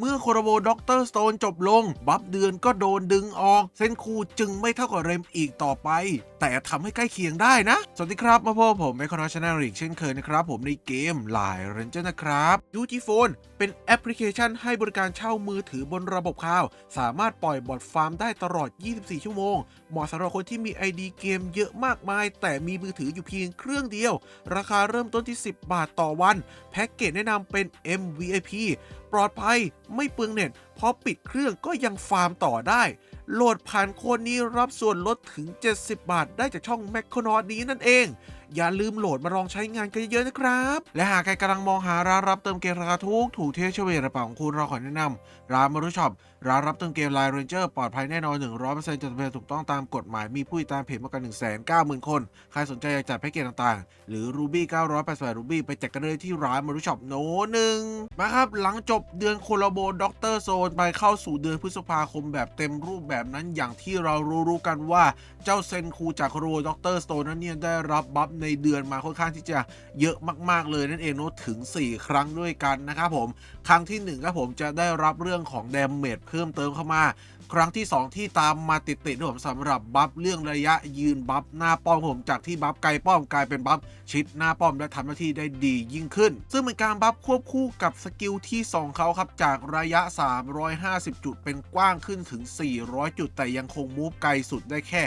เมื่อโคโรโบด็อกเตอร์สโตนจบลง บัฟเดือนก็โดนดึงออก เซนคูจึงไม่เท่ากับเรมอีกต่อไป แต่ทำให้ใกล้เคียงได้นะ สวัสดีครับ มาพบผมแมคคอนชแนลอีกเช่นเคยนะครับ ผมในเกมหลายเรนเจอร์นะครับยูจีโฟนเป็นแอปพลิเคชันให้บริการเช่ามือถือบนระบบคลาว สามารถปล่อยบอทฟาร์มได้ตลอด 24 ชั่วโมง เหมาะสำหรับคนที่มี ID เกมเยอะมากมาย แต่มีมือถืออยู่เพียงเครื่องเดียว ราคาเริ่มต้นที่ 10 บาทต่อวัน แพ็กเกจแนะนำเป็น MVIP ปลอดภัย ไม่เปลืองเน็ตพอปิดเครื่องก็ยังฟาร์มต่อได้ โหลดผ่านโค้ดนี้รับส่วนลดถึง 70 บาท ได้จากช่องแมคโครนอนี้นั่นเอง อย่าลืมโหลดมาลองใช้งานกันเยอะๆนะครับ และหากใครกำลังมองหาร้านรับเติมเกมราคาถูกถูกเที่ยวเฉลี่ยกระเป๋าของคุณเราขอแนะนำร้านมารุช็อปร้านรับเติมเกมไลน์เรนเจอร์ปลอดภัยแน่นอน 100%จดทะเบียนถูกต้องตามกฎหมายมีผู้ติดตามเพจมากกว่า190,000 คน ใครสนใจอยากจัดแพ็กเกจต่างๆ หรือ Ruby 988 Ruby ไปจัดกันเลยที่ร้านมารุช็อปโนหนึ่งมาครับหลังจบเดือนโคลาโบด็อกเตอร์โซนไปเข้าสู่เดือนพฤษภาคมแบบเต็มรูปแบบนั้นอย่างที่เรารู้ๆกันว่าเจ้าเซนคูจากโคลาโบด็อกเตอร์โซนนั้นเนี่ยได้รับบัฟในเดือนมาค่อนข้างที่จะเยอะมากๆเลยนั่นเองเนอะถึง 4 ครั้งด้วยกันนะครับผม ครั้งที่1ครับผมจะได้รับเรื่องของแดมเมจเพิ่มเติมเข้ามาครั้งที่ 2 ที่ตามมาติดๆนะผมสำหรับบัฟเรื่องระยะยืนบัฟหน้าป้อมผมจากที่บัฟไกลป้อมกลายเป็นบัฟชิดหน้าป้อมและทำหน้าที่ได้ดียิ่งขึ้น ซึ่งเป็นการบัฟควบคู่กับสกิลที่ 2 เขาครับจากระยะ 350 จุดเป็นกว้างขึ้นถึง 400 จุด แต่ยังคงมูฟไกลสุดได้แค่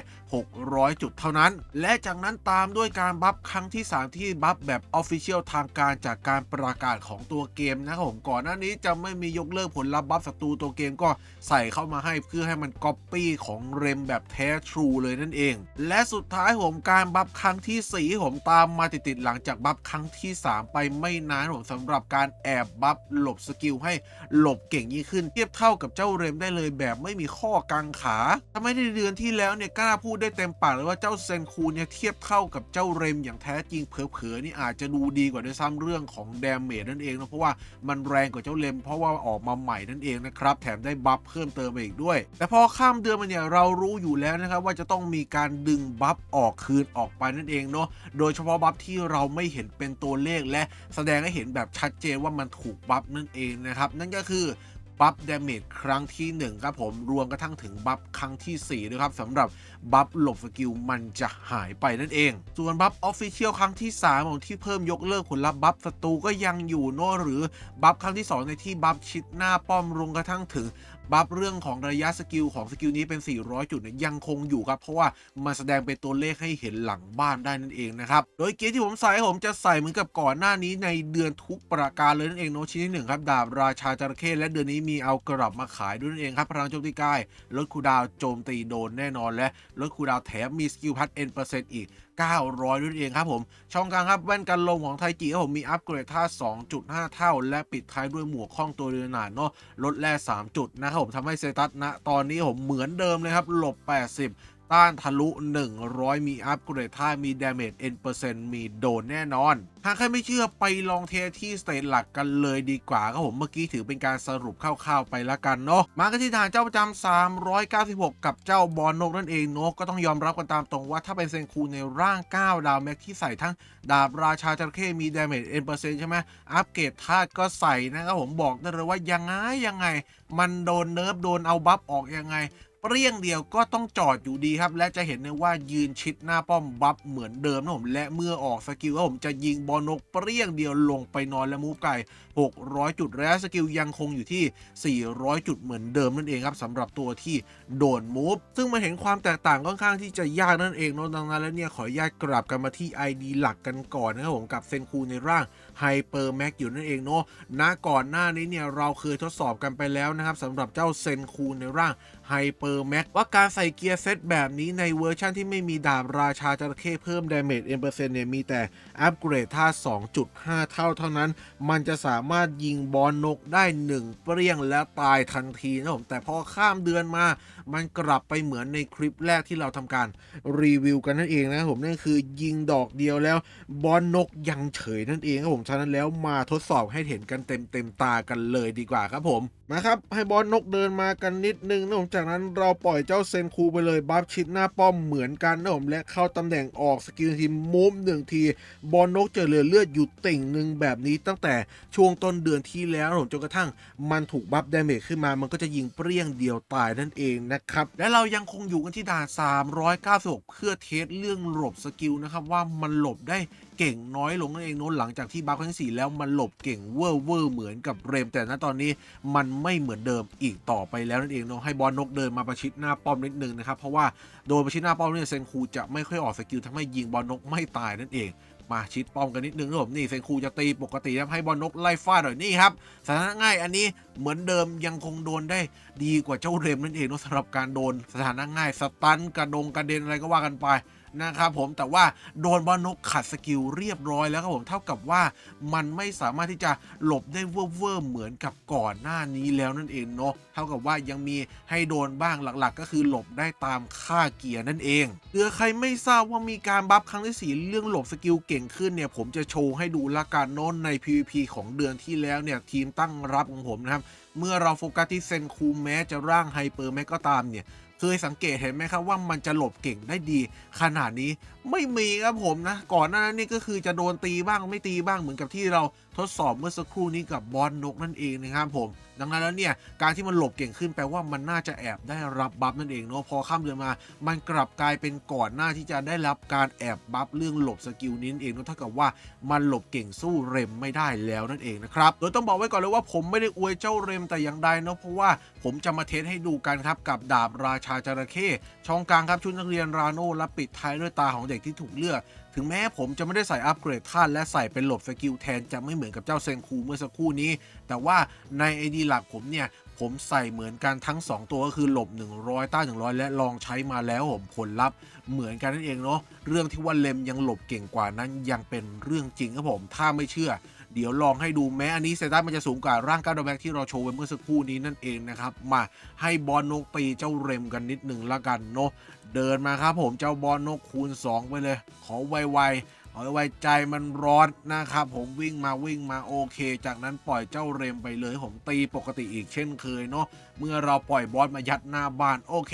600 จุดเท่านั้น และจากนั้นตามด้วยการบัฟครั้งที่ 3 ที่บัฟแบบออฟฟิเชียลทางการจากการประกาศของตัวเกมนะครับผมก่อนหน้านี้จะไม่มียกเลิกผลลัพธ์บัฟศัตรูตัวเกมก็ใส่เข้ามาให้เพื่อให้มันก๊อปปี้ของเรมแบบแท้ทรูเลยนั่นเอง และสุดท้ายผมการบัฟครั้งที่ 4 ผมตามมาติดๆหลังจากบัฟครั้งที่ 3 ไปไม่นานผมสำหรับการแอบบัฟหลบสกิลให้หลบเก่งยิ่งขึ้น เทียบเท่ากับเจ้าเรมได้เลยแบบไม่มีข้อกังขาทำให้ในเดือนที่แล้วเนี่ยกล้าพูดได้เต็มปากเลยว่าเจ้าเซนคูเนี่ยเทียบเท่ากับเจ้าเรมอย่างแท้จริงเผลอๆนี่อาจจะดูดีกว่าด้วยซ้ำเรื่องของแดมเมจนั่นเองนะเพราะว่ามันแรงกว่าเจ้าเรมเพราะว่าออกมาใหม่นั่นเองนะครับแถมได้บัฟเพิ่มเติมมาอีกด้วยแต่พอข้ามเดือนมาเนี่ยเรารู้อยู่แล้วนะครับว่าจะต้องมีการดึงบัฟออกคืนออกไปนั่นเองเนาะโดยเฉพาะบัฟที่เราไม่เห็นเป็นตัวเลขและแสดงให้เห็นแบบชัดเจนว่ามันถูกบัฟนั่นเองนะครับ นั่นก็คือบัฟเดาเมจครั้งที่ 1 ครับผมรวมกระทั่งถึงบัฟครั้งที่4ด้วยครับสำหรับบัฟหลบสกิลมันจะหายไปนั่นเอง ส่วนบัฟออฟฟิเชียลครั้งที่3ของที่เพิ่มยกเลิกผลลัพธ์บัฟศัตรูก็ยังอยู่เนอะหรือบัฟครั้งที่ 2 ในที่บัฟชิดหน้าป้อมรวมกระทั่งถึง บัฟเรื่องของระยะสกิลของสกิลนี้เป็น 400 จุดเนี่ยยังคงอยู่ครับ เพราะว่ามันแสดงเป็นตัวเลขให้เห็นหลังบ้านได้นั่นเองนะครับ โดยเกียร์ที่ผมใส่ผมจะใส่เหมือนกับก่อนหน้านี้ในเดือนทุกประการเลยนั่นเองโนชิ้นที่หนึ่งครับดาบราชาจระเข้และเดือนนี้มีเอากลับมาขายด้วยนั่นเองครับพลังโจมตีกายลดคูดาวโจมตีโดนแน่นอนและลดคูดาวแถมมีสกิลพัดเอ็นเปอร์เซ็นต์อีก 900ด้วยเองครับผม ช่องกลางครับแว่นกันลมของไทจิครับผมมีอัปเกรดท่า 2.5 เท่า และปิดท้ายด้วยหมวกข้องตัวเรือนหนาเนาะลดแร่3จุดนะครับผมทำให้เซตัสณตอนนี้ผมเหมือนเดิมเลยครับหลบ 80 ต้านทะลุ 100 มีอัปเกรดท่ามีดาเมจเอ็นเปอร์เซ็นต์มีโดนแน่นอนหากใครไม่เชื่อไปลองเทที่สเตจหลักกันเลยดีกว่าครับผมเมื่อกี้ถือเป็นการสรุปคร่าวๆไปละกันเนาะมากันที่ฐานเจ้าประจำ396 กับเจ้าบอลนกนั่นเองเนาะก็ต้องยอมรับกันตามตรงว่าถ้าเป็นเซนคูในร่าง 9 ดาวแม็กที่ใส่ทั้งดาบราชาจระเข้มีดาเมจเอ็นเปอร์เซ็นต์ใช่ไหมอัปเกรดธาตุก็ใส่นะครับผมบอกได้เลยว่ายังไงยังไง มันโดนเนิร์ฟโดนเอาบัฟออกยังไง เปรี้ยงเดียวก็ต้องจอดอยู่ดีครับ และจะเห็นได้ว่ายืนชิดหน้าป้อมบัฟเหมือนเดิมนะผมและเมื่อออกสกิลผมจะยิงบอลนกเปรี้ยงเดียวลงไปนอนและมูฟไก่ 600 จุดและสกิลยังคงอยู่ที่ 400 จุดเหมือนเดิมนั่นเองครับสำหรับตัวที่โดนมูฟซึ่งมันเห็นความแตกต่างค่อนข้างที่จะยากนั่นเองเนอะดังนั้นแล้วเนี่ยขออนุญาตกลับกันมาที่ ID หลักกันก่อนนะครับผมกับเซนคูในร่าง ไฮเปอร์แม็กอยู่นั่นเองเนาะณก่อนหน้านี้เนี่ยเราเคยทดสอบกันไปแล้วนะครับสำหรับเจ้าเซนคูในร่างไฮเปอร์แม็กว่าการใส่เกียร์เซตแบบนี้ในเวอร์ชันที่ไม่มีดาบราชาจระเข้เพิ่มดาเมจเอ็นเปอร์เซ็นต์เนี่ยมีแต่อัปเกรดท่า 2.5 เท่าเท่านั้น มันจะสามารถยิงบอลนกได้ 1 เปรี้ยงและตายทันทีนะผมแต่พอข้ามเดือนมา มันกลับไปเหมือนในคลิปแรกที่เราทำการรีวิวกันนั่นเองนะครับผมนั่นคือยิงดอกเดียวแล้วบอลนกยังเฉยนั่นเองครับผมฉะนั้นแล้วมาทดสอบให้เห็นกันเต็มเต็มตากันเลยดีกว่าครับผมมาครับ ให้บอสนกเดินมากันนิดนึงนะผมจากนั้นเราปล่อยเจ้าเซนคูไปเลยบัฟชิดหน้าป้อมเหมือนกันนะผมและเข้าตำแหน่งออกสกิลทีมมูฟหนึ่งที บอลนกจะเหลือเลือดอยู่ติ่งหนึ่งแบบนี้ตั้งแต่ช่วงต้นเดือนที่แล้วผมจนกระทั่งมันถูกบัฟดาเมจขึ้นมา มันก็จะยิงเปรี้ยงเดียวตายนั่นเองนะครับ และเรายังคงอยู่กันที่ด่าน396เพื่อเทสเรื่องหลบสกิลนะครับว่ามันหลบได้เก่งน้อยลงนั่นเองโน้นหลังจากที่บัฟครั้งที่สี่แล้วมันหลบเก่งเวอร์เวอร์เหมือนกับเรม แต่ณตอนนี้มันไม่เหมือนเดิมอีกต่อไปแล้วนั่นเองเนาะให้บอลนกเดินมาประชิดหน้าป้อมนิดนึงนะครับเพราะว่าโดนประชิดหน้าป้อมเนี่ยเซนคูจะไม่ค่อยออกสกิลทำให้ยิงบอลนกไม่ตายนั่นเอง มาชิดป้อมกันนิดนึงนะผมนี่เซนคูจะตีปกติครับให้บอลนกไล่ฟาดหน่อยนี่ครับสถานะง่ายอันนี้เหมือนเดิมยังคงโดนได้ดีกว่าเจ้าเรมนั่นเองเนาะสำหรับการโดนสถานะง่ายสตันกระดงกระเด็นอะไรก็ว่ากันไป นะครับผมแต่ว่าโดนบอลนกขัดสกิลเรียบร้อยแล้วครับผมเท่ากับว่ามันไม่สามารถที่จะหลบได้เว่อร์เหมือนกับก่อนหน้านี้แล้วนั่นเองเนาะเท่ากับว่ายังมีให้โดนบ้างหลักๆ ก็คือหลบได้ตามค่าเกียร์นั่นเองเผื่อใครไม่ทราบว่ามีการบัฟครั้งที่สี่เรื่องหลบสกิลเก่งขึ้นเนี่ยผมจะโชว์ให้ดูละกันโน้นใน PVP ของเดือนที่แล้วเนี่ยทีมตั้งรับของผมนะครับเมื่อเราโฟกัสที่เซนคูแม้จะร่างไฮเปอร์แม้ก็ตามเนี่ย เคยสังเกตเห็นไหมครับว่ามันจะหลบเก่งได้ดีขนาดนี้ ไม่มีครับผมนะ ก่อนหน้านั้นนี่ก็คือจะโดนตีบ้างไม่ตีบ้างเหมือนกับที่เราทดสอบเมื่อสักครู่นี้กับบอลนกนั่นเองนะครับผม ดังนั้นแล้วเนี่ยการที่มันหลบเก่งขึ้นแปลว่ามันน่าจะแอบได้รับบัฟนั่นเองเนาะพอข้ามเดือนมา มันกลับกลายเป็นก่อนหน้าที่จะได้รับการแอบบัฟเรื่องหลบสกิลนี้นเองเนาะเท่ากับว่ามันหลบเก่งสู้เรมไม่ได้แล้วนั่นเองนะครับโดยต้องบอกไว้ก่อนเลยว่าผมไม่ได้อวยเจ้าเรมแต่อย่างใดเนาะเพราะว่าผมจะมาเทสให้ดูกันครับกับดาบราชาจระเข้ช่องกลางครับชุดนักเรียนราโนและปิดท้ายด้วยตาของเด็กที่ถูกเลือก ถึงแม้ผมจะไม่ได้ใส่อัปเกรดท่านและใส่เป็นหลบสกิลแทนจะไม่เหมือนกับเจ้าเซนคูเมื่อสักครู่นี้ แต่ว่าในไอดีหลักผมเนี่ยผมใส่เหมือนกันทั้ง 2 ตัวก็คือหลบ 100 ต้าน 100 และลองใช้มาแล้วผมผลลัพธ์เหมือนกันนั่นเองเนาะเรื่องที่ว่าเลมยังหลบเก่งกว่านั้นยังเป็นเรื่องจริงครับผมถ้าไม่เชื่อ เดี๋ยวลองให้ดูแม้อันนี้เซต้ามันจะสูงกว่าร่างก้าวดอแบ็กที่เราโชว์ไว้เมื่อสักครู่นี้นั่นเองนะครับ มาให้บอลนกปีเจ้าเรมกันนิดหนึ่งละกันเนาะเดินมาครับผมเจ้าบอลนกคูณ 2 ไปเลย ขอไวๆ เอาไว้ใจมันร้อนนะครับผมวิ่งมาวิ่งมาโอเค จากนั้นปล่อยเจ้าเรมไปเลยผมตีปกติอีกเช่นเคยเนาะเมื่อเราปล่อยบอสมายัดหน้าบ้านโอเค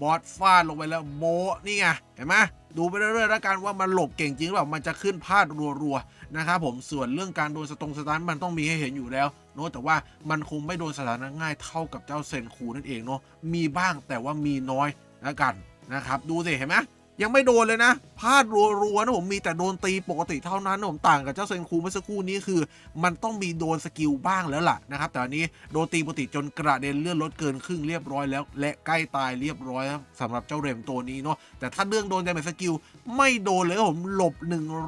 บอสฟาดลงไปแล้วโมนี่ไงเห็นไหมดูไปเรื่อยๆแล้วกันว่ามันหลบเก่งจริงหรือเปล่ามันจะขึ้นพาดรัวๆนะครับผมส่วนเรื่องการโดนสตรงสตาร์มันต้องมีให้เห็นอยู่แล้วเนาะแต่ว่ามันคงไม่โดนสถานะง่ายเท่ากับเจ้าเซนคูนั่นเองเนาะมีบ้างแต่ว่ามีน้อยแล้วกันนะครับดูสิเห็นไหม ยังไม่โดนเลยนะพลาดรัวๆนะผมมีแต่โดนตีปกติเท่านั้นนะผมต่างกับเจ้าเซนคูเมื่อสักครู่นี้คือ มันต้องมีโดนสกิลบ้างแล้วล่ะนะครับแต่อันนี้โดนตีปกติจนกระเด็นเลื่อนลดเกินครึ่งเรียบร้อยแล้ว และใกล้ตายเรียบร้อยครับสำหรับเจ้าเรมตัวนี้เนาะแต่ถ้าเรื่องโดนแต่เป็นสกิลไม่โดนเลยครับผมหลบ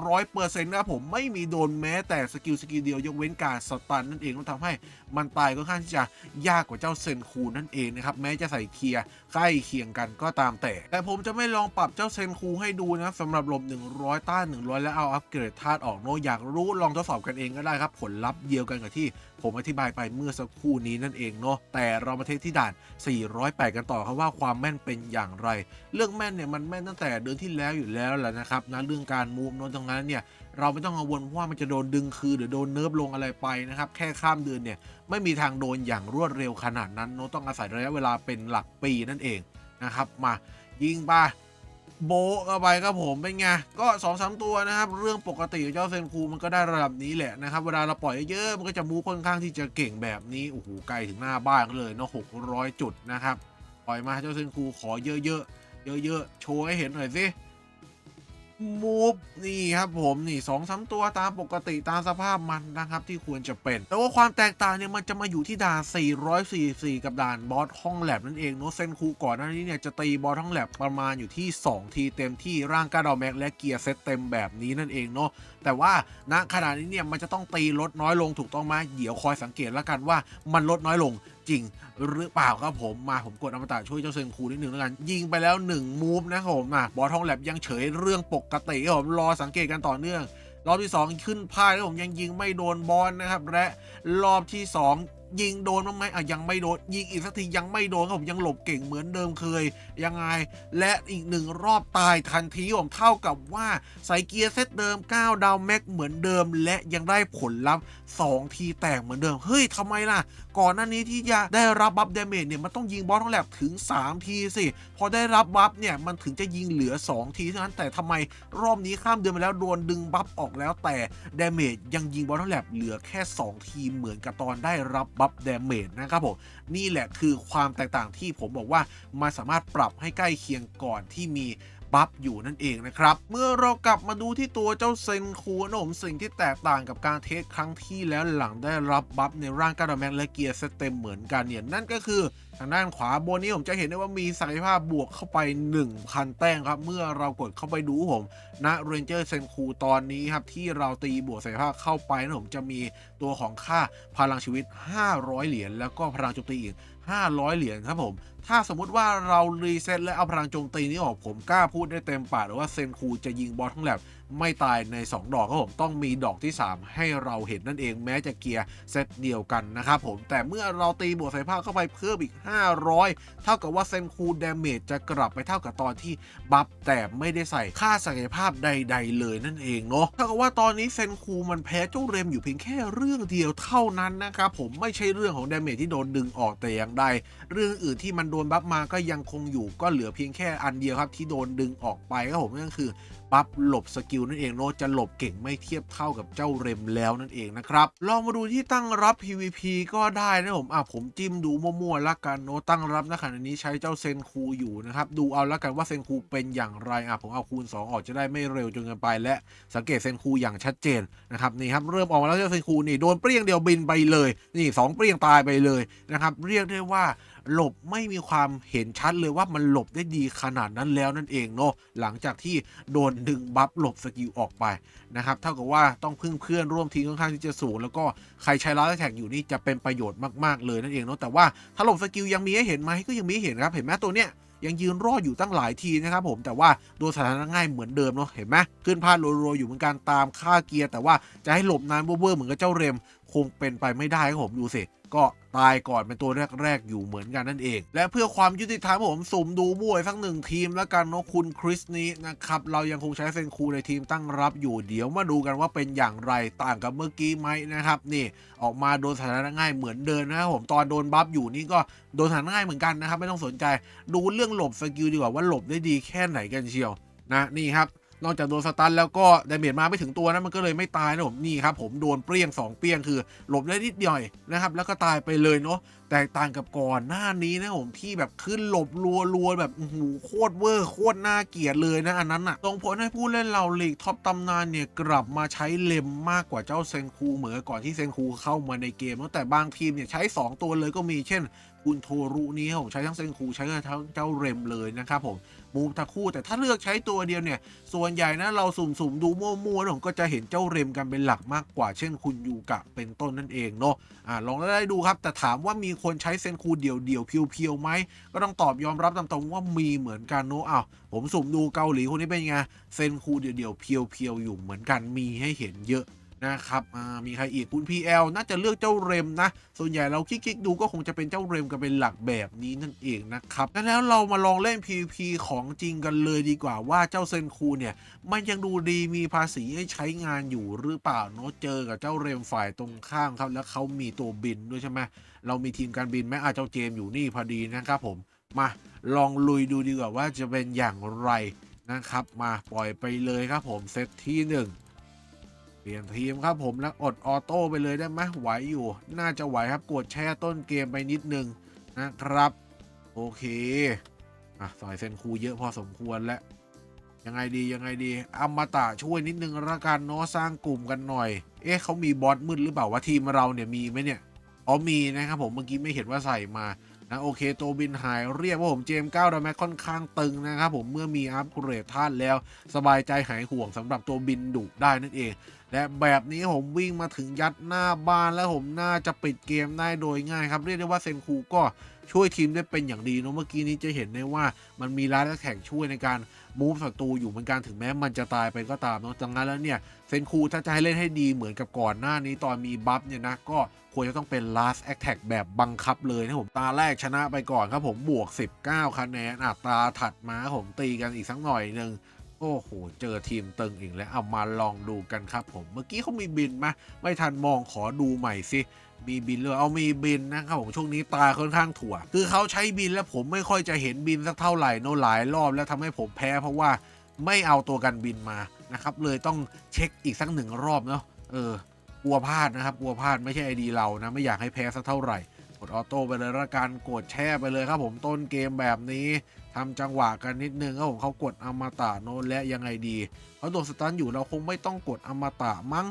100%นะครับผมไม่มีโดนแม้แต่สกิลสกิลเดียวยกเว้นการสตันนั่นเองก็ทำให้มันตายก็ค่อนข้างที่จะยากกว่าเจ้าเซนคูนั่นเองนะครับแม้จะใส่เคลียร์ใกล้เคียงกันก็ตามแต่ แต่ผมจะไม่ลองปรับเจ้าเซนคูให้ดูนะครับสำหรับลม100 ต้าน 100 แล้วเอาอัปเกรดธาตุออกโนอยากรู้ลองทดสอบกันเองก็ได้ครับ ผลลัพธ์เดียวกันกับที่ผมอธิบายไปเมื่อสักครู่นี้นั่นเองเนาะแต่เรามาเทสที่ด่าน 408 กันต่อครับว่าความแม่นเป็นอย่างไร เรื่องแม่นเนี่ยมันแม่นตั้งแต่เดือนที่แล้วอยู่แล้วแหละนะครับนะเรื่องการมูฟโน้นตรงนั้นเนี่ยเราไม่ต้องกังวลว่ามันจะโดนดึงคืนหรือโดนเนิร์ฟลงอะไรไปนะครับแค่ข้ามเดือนเนี่ยไม่มีทางโดนอย่างรวดเร็วขนาดนั้นโน้ต้องอาศัยระยะเวลาเป็นหลักปีนั่นเองนะครับมายิงไป โบกเข้าไปครับผมเป็นไงก็2อสตัวนะครับ เรื่องปกติเจ้าเซนคูมันก็ได้ระดับนี้แหละนะครับ เวลาเราปล่อยเยอะมันก็จะมูค่อนข้างที่จะเก่งแบบนี้โอ้โหไกลถึงหน้าบ้านเลยเนาะหกร้อยจุดนะครับ ปล่อยมาเจ้าเซนคูขอเยอะๆเยอะๆโชว์ให้เห็นหน่อยสิ มูฟนี่ครับผมนี่สองสามตัวตามปกติตามสภาพมันนะครับที่ควรจะเป็น แต่ว่าความแตกต่างเนี่ยมันจะมาอยู่ที่ด่าน 444 กับด่านบอสห้องแลบนั่นเองเนาะเซนคูก่อนหน้านี้เนี่ยจะตีบอสห้องแลบประมาณอยู่ที่ 2 ทีเต็มที่ร่างกาดอแม็กและเกียร์เซตเต็มแบบนี้นั่นเองเนาะแต่ว่าณขณะนี้เนี่ยมันจะต้องตีลดน้อยลงถูกต้องไหมเดี๋ยวคอยสังเกตแล้วกันว่ามันลดน้อยลงจริงหรือเปล่าครับผมมาผมกดอมตะช่วยเจ้าเซนคูนิดนึงแล้วกัน ยิงไปแล้ว 1 มูฟนะครับผมอะบอทองแลบยังเฉยเรื่องปกติครับผมรอสังเกตกันต่อเนื่อง รอบที่ 2 ขึ้นพายแล้วผมยังยิงไม่โดนบอลนะครับและรอบที่ 2 ยิงโดนบ้างไหมอะยังไม่โดน ยิงอีกสักทียังไม่โดนครับผมยังหลบเก่งเหมือนเดิมเคย ยังไง และอีกหนึ่งรอบตายทันทีผมเท่ากับว่าใส่เกียร์เซตเดิม 9 ดาวแม็กเหมือนเดิม และยังได้ผลลัพธ์ 2 ทีแตกเหมือนเดิม เฮ้ยทำไมล่ะ ก่อนหน้านี้ที่จะได้รับบัฟเดเมจเนี่ยมันต้องยิงบอสทั้งแลบถึง 3 ทีสิ พอได้รับบัฟเนี่ยมันถึงจะยิงเหลือ 2 ทีเท่านั้นแต่ทำไมรอบนี้ข้ามเดือนไปแล้วโดนดึงบัฟออกแล้วแต่เดเมจยังยิงบอสทั้งแลบเหลือแค่ 2 ทีเหมือนกับตอนได้รับบัฟเดเมจนะครับผมนี่แหละคือความแตกต่างที่ผมบอกว่ามันสามารถปรับให้ใกล้เคียงก่อนที่มี บัฟอยู่นั่นเองนะครับ เมื่อเรากลับมาดูที่ตัวเจ้าเซนคูนะผมสิ่งที่แตกต่างกับการเทสครั้งที่แล้วหลังได้รับบัฟในร่างกาดาแมกและเกียร์เตเต็มเหมือนกันเนี่ยนั่นก็คือทางด้านขวาบนนี้ผมจะเห็นได้ว่ามีศักยภาพบวกเข้าไป 1,000 แต้มครับ เมื่อเรากดเข้าไปดูผมณเรนเจอร์เซนคูตอนนี้ครับ ที่เราตีบวกศักยภาพเข้าไปนะผมจะมีตัวของค่าพลังชีวิต 500 เหรียญแล้วก็พลังโจมตีอีก 500 เหรียญครับผม ถ้าสมมุติว่าเรารีเซ็ตและเอาพลังโจมตีนี้ออกผมกล้าพูดได้เต็มปากหรือว่าเซนคูจะยิงบอสทั้งแลบ ไม่ตายใน 2 ดอกครับผมต้องมีดอกที่ 3 ให้เราเห็นนั่นเองแม้จะเกียร์เซตเดียวกันนะครับผมแต่เมื่อเราตีบวกสายภาพเข้าไปเพิ่มอีก 500 เท่ากับว่าเซนคูดาเมจจะกลับไปเท่ากับตอนที่บัฟแต่ไม่ได้ใส่ค่าศักยภาพใด ๆ เลยนั่นเองเนาะเท่ากับว่าตอนนี้เซนคูมันแพ้เจ้าเรมอยู่เพียงแค่เรื่องเดียวเท่านั้นนะครับผมไม่ใช่เรื่องของดาเมจที่โดนดึงออกแต่อย่างใดเรื่องอื่นที่มันโดนบัฟมาก็ยังคงอยู่ก็เหลือเพียงแค่อันเดียวครับที่โดนดึงออกไปครับผมนั่นก็คือ บัฟหลบสกิลนั่นเองโนจะหลบเก่งไม่เทียบเท่ากับเจ้าเรมแล้วนั่นเองนะครับ ลองมาดูที่ตั้งรับ PVP ก็ได้นะผมอะผมจิ้มดูมั่วๆละกันโนตตั้งรับนะขณะนี้ใช้เจ้าเซนคูอยู่นะครับดูเอาละกันว่าเซนคูเป็นอย่างไรอะผมเอาคูณ 2 ออกจะได้ไม่เร็วจนเกินไป และสังเกตเซนคูอย่างชัดเจนนะครับนี่ครับเริ่มออกมาแล้วเจ้าเซนคูนี่โดนเปรี้ยงเดียวบินไปเลย นี่สองเปรี้ยงตายไปเลยนะครับเรียกได้ว่าหลบไม่มีความเห็นชัดเลยว่ามันหลบได้ดีขนาดนั้นแล้วนั่นเองเนาะหลังจากที่โดนดึงบัฟหลบสกิลออกไปนะครับเท่ากับว่าต้องพึ่งเพื่อนร่วมทีมค่อนข้างที่จะสูง แล้วก็ใครใช้ล้าแท็กอยู่นี่จะเป็นประโยชน์มากๆเลยนั่นเองเนาะแต่ว่าถ้าหลบสกิลยังมีให้เห็นไหมก็ยังมีให้เห็นครับเห็นไหมตัวเนี้ยยังยืนรอดอยู่ตั้งหลายทีนะครับผมแต่ว่าโดนสถานะง่ายเหมือนเดิมเนาะเห็นไหมขึ้นพลาดโรัวๆอยู่เหมือนกันตามค่าเกียร์ แต่ว่าจะให้หลบนานเวอร์เหมือนกับเจ้าเรม คงเป็นไปไม่ได้ครับผมดูสิ ก็ตายก่อนเป็นตัวแรก ๆ อยู่เหมือนกันนั่นเอง และเพื่อความยุติธรรมผมสุ่มดูมวยสักหนึ่งทีมแล้วกันเนาะคุณคริสนี้นะครับ เรายังคงใช้เซนคูในทีมตั้งรับอยู่เดี๋ยวมาดูกันว่าเป็นอย่างไรต่างกับเมื่อกี้ไหมนะครับ นี่ออกมาโดนสถานะง่ายเหมือนเดิมนะครับผมตอนโดนบัฟอยู่นี่ก็โดนสถานะง่ายเหมือนกันนะครับ ไม่ต้องสนใจดูเรื่องหลบสกิลดีกว่าว่าหลบได้ดีแค่ไหนกันเชียวนะนี่ครับ นอกจากโดนสตันแล้วก็ดาเมจมาไม่ถึงตัวนะมันก็เลยไม่ตายนะผมนี่ครับผมโดนเปรี้ยง 2 เปรี้ยงคือ หลบได้นิดเดียวนะครับ แล้วก็ตายไปเลยเนาะแตกต่างกับก่อนหน้านี้นะผมที่แบบขึ้นหลบรัวๆแบบโอ้โหโคตรเวอร์โคตรน่าเกลียดเลยนะอันนั้นอะส่งผลให้ผู้เล่นเราลีกท็อปตำนานเนี่ยกลับมาใช้เลมมากกว่าเจ้าเซนคูเหมือนก่อนที่เซนคูเข้ามาในเกมตั้งแต่บางทีมเนี่ยใช้ 2 ตัวเลยก็มีเช่น คุณโทรุนี้ครับผมใช้ทั้งเซนคูใช้ทั้งเจ้าเรมเลยนะครับผมมูฟทั้งคู่แต่ถ้าเลือกใช้ตัวเดียวเนี่ย ส่วนใหญ่นะเราสุ่มๆดูมั่วๆนะผมก็จะเห็นเจ้าเรมกันเป็นหลักมากกว่า เช่นคุณยูกะเป็นต้นนั่นเองเนาะอ่าลองได้ดูครับ แต่ถามว่ามีคนใช้เซนคูเดี่ยวๆเพียวๆไหมก็ต้องตอบยอมรับตามตรงว่ามีเหมือนกันเนาะอ้าวผมสุ่มดูเกาหลีคนนี้เป็นไงเซนคูเดี่ยวๆเพียวๆอยู่เหมือนกันมีให้เห็นเยอะ นะครับมีใครอีกคุณ PL น่าจะเลือกเจ้าเรมนะ ส่วนใหญ่เราคลิกๆดูก็คงจะเป็นเจ้าเรมกันเป็นหลักแบบนี้นั่นเองนะครับงั้นแล้วเรามาลองเล่น PVP ของจริงกันเลยดีกว่าว่าเจ้าเซนคูเนี่ยมันยังดูดีมีภาษีให้ใช้งานอยู่หรือเปล่าเนาะเจอกับเจ้าเรมฝ่ายตรงข้ามครับ แล้วเขามีตัวบินด้วยใช่ไหมเรามีทีมการบินไหมอาเจ้าเจมอยู่นี่พอดีนะครับผมมาลองลุยดูดีกว่าว่าจะเป็นอย่างไรนะครับ มาปล่อยไปเลยครับผมเซตที่หนึ่ง เปลี่ยนทีมครับผมแล้วอดออโต้ไปเลยได้ไหมไหวอยู่ น่าจะไหวครับกดแช่ต้นเกมไปนิดนึงนะครับ โอเคอะสอยเซนคูเยอะพอสมควรแล้วยังไงดียังไงดีอมตะช่วยนิดนึงละกันเนาะสร้างกลุ่มกันหน่อย เอ๊ะเขามีบอสมืดหรือเปล่าว่าทีมเราเนี่ยมีไหมเนี่ยอ๋อมีนะครับผมเมื่อกี้ไม่เห็นว่าใส่มา นะโอเคตัวบินหายเรียกว่าผมเจมส์เก้าดาแม็กค่อนข้างตึงนะครับผมเมื่อมีอัพเกรดธาตุแล้ว สบายใจหายห่วงสำหรับตัวบินดุได้นั่นเอง และแบบนี้ผมวิ่งมาถึงยัดหน้าบ้านแล้วผมน่าจะปิดเกมได้โดยง่ายครับเรียกได้ว่าเซนคูก็ช่วยทีมได้เป็นอย่างดีเนาะเมื่อกี้นี้จะเห็นได้ว่ามันมีร้านแข่งช่วยในการ มูฟศัตรูอยู่เหมือนกันถึงแม้มันจะตายไปก็ตามเนาะดังนั้นแล้วเนี่ยเซนคูถ้าจะให้เล่นให้ดีเหมือนกับก่อนหน้านี้ตอนมีบัฟเนี่ยนะก็ควรจะต้องเป็น last attack แบบบังคับเลยนะผมตาแรกชนะไปก่อนครับผมบวก 19 คะแนนอะตาถัดมาผมตีกันอีกสักหน่อยหนึ่ง โอ้โห เจอทีมตึงอีกแล้ว เอามาลองดูกันครับผม เมื่อกี้เขามีบินไหมไม่ทันมองขอดูใหม่สิ มีบินเลยเอามีบินนะครับผมช่วงนี้ตาค่อนข้างถั่ว คือเขาใช้บินแล้วผมไม่ค่อยจะเห็นบินสักเท่าไหร่โนหลายรอบแล้วทำให้ผมแพ้เพราะว่าไม่เอาตัวกันบินมานะครับ เลยต้องเช็คอีกสักหนึ่งรอบเนาะ เออกลัวพลาดนะครับกลัวพลาดไม่ใช่ไอดีเรานะ ไม่อยากให้แพ้สักเท่าไหร่ กดออโต้ไปเลยละกันกดแช่ไปเลยครับผมต้นเกมแบบนี้ ทำจังหวะกันนิดนึงครับผมเขากดอมตะโนนและยังไงดีเขาโดนสตันอยู่เราคงไม่ต้องกดอมตะมั้ง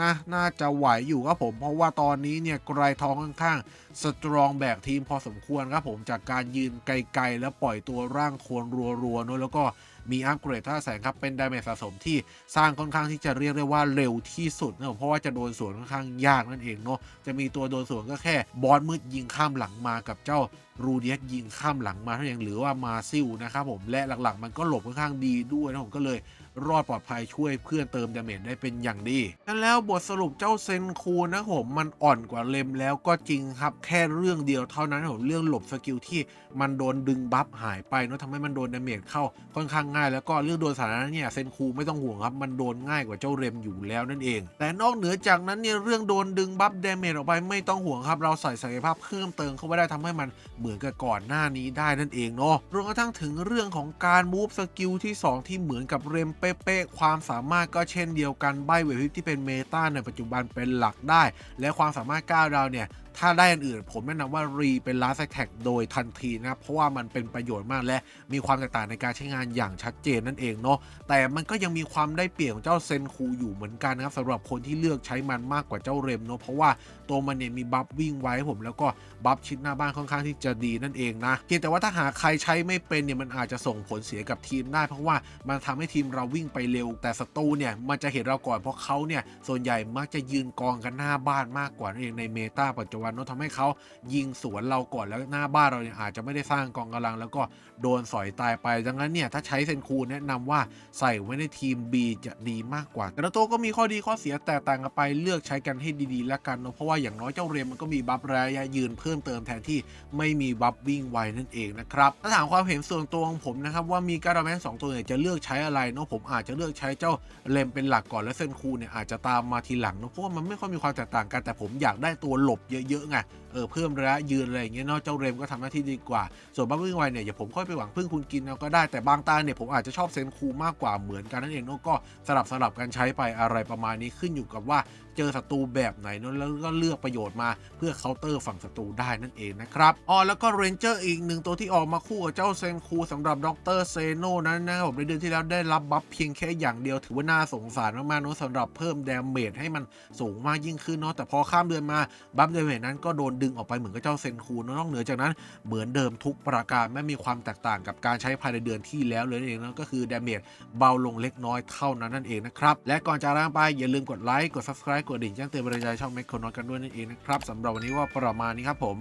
นะ น่าจะไหวอยู่ครับผม เพราะว่าตอนนี้เนี่ยไกรทองค่อนข้างสตรองแบกทีมพอสมควรครับผมจากการยืนไกลๆ แล้วปล่อยตัวร่างโคลนรัวๆเนอะแล้วก็มีอัปเกรดท่าแสงครับ เป็นดาเมจสะสมที่สร้างค่อนข้างที่จะเรียกได้ว่าเร็วที่สุดนะเพราะว่าจะโดนสวนค่อนข้างยากนั่นเองเนาะจะมีตัวโดนสวนก็แค่บอสมืดยิงข้ามหลังมากับเจ้ารูเดียสยิงข้ามหลังมาเท่านั้นเองหรือว่ามาซิลนะครับผมและหลักๆ มันก็หลบค่อนข้างดีด้วยนะผมก็เลย รอดปลอดภัยช่วยเพื่อนเติมดาเมจได้เป็นอย่างดีนั่นแล้วบทสรุปเจ้าเซนคูนะผมมันอ่อนกว่าเลมแล้วก็จริงครับแค่เรื่องเดียวเท่านั้นผมเรื่องหลบสกิลที่มันโดนดึงบัฟหายไปเนาะทำให้มันโดนดาเมจเข้าค่อนข้างง่าย แล้วก็เรื่องโดนสถานะเนี่ยเซนคูไม่ต้องห่วงครับมันโดนง่ายกว่าเจ้าเรมอยู่แล้วนั่นเอง แต่นอกเหนือจากนั้นเนี่ยเรื่องโดนดึงบัฟดาเมจออกไปไม่ต้องห่วงครับเราใส่ศักยภาพเพิ่มเติมเข้าไปได้ทำให้มันเหมือนกับก่อนหน้านี้ได้นั่นเองเนาะรวมกระทั่งถึงเรื่องของการมูฟสกิลที่ 2 ที่เหมือนกับเรมเป๊ะๆความสามารถก็เช่นเดียวกันใบเวทที่เป็นเมตาในปัจจุบันเป็นหลักได้ และความสามารถ9ดาวเนี่ย ถ้าได้อันอื่น ผมแนะนำว่ารีเป็น last attack โดยทันทีนะครับ เพราะว่ามันเป็นประโยชน์มากและมีความแตกต่างในการใช้งานอย่างชัดเจนนั่นเองเนาะแต่มันก็ยังมีความได้เปรียบของเจ้าเซนคูอยู่เหมือนกันนะครับสำหรับคนที่เลือกใช้มันมากกว่าเจ้าเรมเนาะเพราะว่าตัวมันเนี่ยมีบัฟวิ่งไว้ผมแล้วก็บัฟชิดหน้าบ้านค่อนข้างที่จะดีนั่นเองนะเพียงแต่ว่าถ้าหาใครใช้ไม่เป็นเนี่ยมันอาจจะส่งผลเสียกับทีมได้ เพราะว่ามันทำให้ทีมเราวิ่งไปเร็ว แต่ศัตรูเนี่ยมันจะเห็นเราก่อนเพราะเขาเนี่ยส่วนใหญ่มักจะยืนกองกันหน้าบ้านมากกว่านั่นเองในเมตาปัจจุบันเนาะทำให้เขายิงสวนเราก่อนแล้วหน้าบ้านเราเนี่ยอาจจะไม่ได้สร้างกองกำลัง แล้วก็โดนสอยตายไป ดังนั้นเนี่ยถ้าใช้เซนคูแนะนำว่าใส่ไว้ในทีม B จะดีมากกว่า แต่ละตัวก็มีข้อดีข้อเสียแตกต่างกันไปเลือกใช้กันให้ดีๆ แล้วกันเนาะเพราะว่าอย่างน้อยเจ้าเรียมมันก็มีบัฟระยะยืนเพิ่มเติมแทนที่ไม่มีบัฟวิ่งไวนั่นเองนะครับถ้าถามความเห็นส่วนตัวของผมนะครับว่ามีการ์ดแมนสองตัวเนี่ยจะเลือกใช้อะไรเนาะผมอาจจะเลือกใช้เจ้าเลมเป็นหลักก่อนแล้วเซนคูเนี่ยอาจจะตามมาทีหลังเนาะเพราะว่ามันไม่ค่อยมีความแตกต่างกันแต่ผมอยากได้ตัวหลบเยอะเยอะไงเออเพิ่มระยะยืนอะไรอย่างเงี้ยเนาะเจ้าเรมก็ทำหน้าที่ดีกว่า ส่วนบัฟวิ่งไวเนี่ยอย่าผมค่อยไปหวังพึ่งคุณกินเอาก็ได้แต่บางตาเนี่ยผมอาจจะชอบเซนคูมากกว่าเหมือนกันนั่นเองเนาะก็สลับสลับกันใช้ไปอะไรประมาณนี้ขึ้นอยู่กับว่าเจอศัตรูแบบไหนเนาะแล้วก็เลือกประโยชน์มาเพื่อเคาน์เตอร์ฝั่งศัตรูได้นั่นเองนะครับอ๋อแล้วก็เรนเจอร์อีกหนึ่งตัวที่ออกมาคู่กับเจ้าเซนคูสำหรับดรเซโนนั้นนะครับผมในเดือนที่แล้วได้รับบัฟเพียงแค่อย่างเดียวถือว่าน่าสงสารมากๆเนาะสำหรับเพิ่มดาเมจให้มันสูงมากยิ่งขึ้นเนาะแต่พอข้ามเดือนมาบัฟดาเมจนั้นก็โดนดึงออกไปเหมือนกับเจ้าเซนคูนอะนอกเหนือจากนั้นเหมือนเดิมทุกประการไม่มีความแตกต่างกับการใช้ภายในเดือนที่แล้วเลยนั่นเองนะก็คือดาเมจเบาลงเล็กน้อยเท่านั้นนั่นเองนะครับและก่อนจากลาไปอย่าลืมกดไลค์กด subscribe กดดิ่งแจ้งเตือนบริจาคช่องแมคโครนอตกันด้วยนั่นเองนะครับสำหรับวันนี้ว่าประมาณนี้ครับผม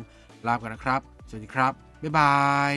ลาไปกันนะครับ สวัสดีครับ บ๊ายบาย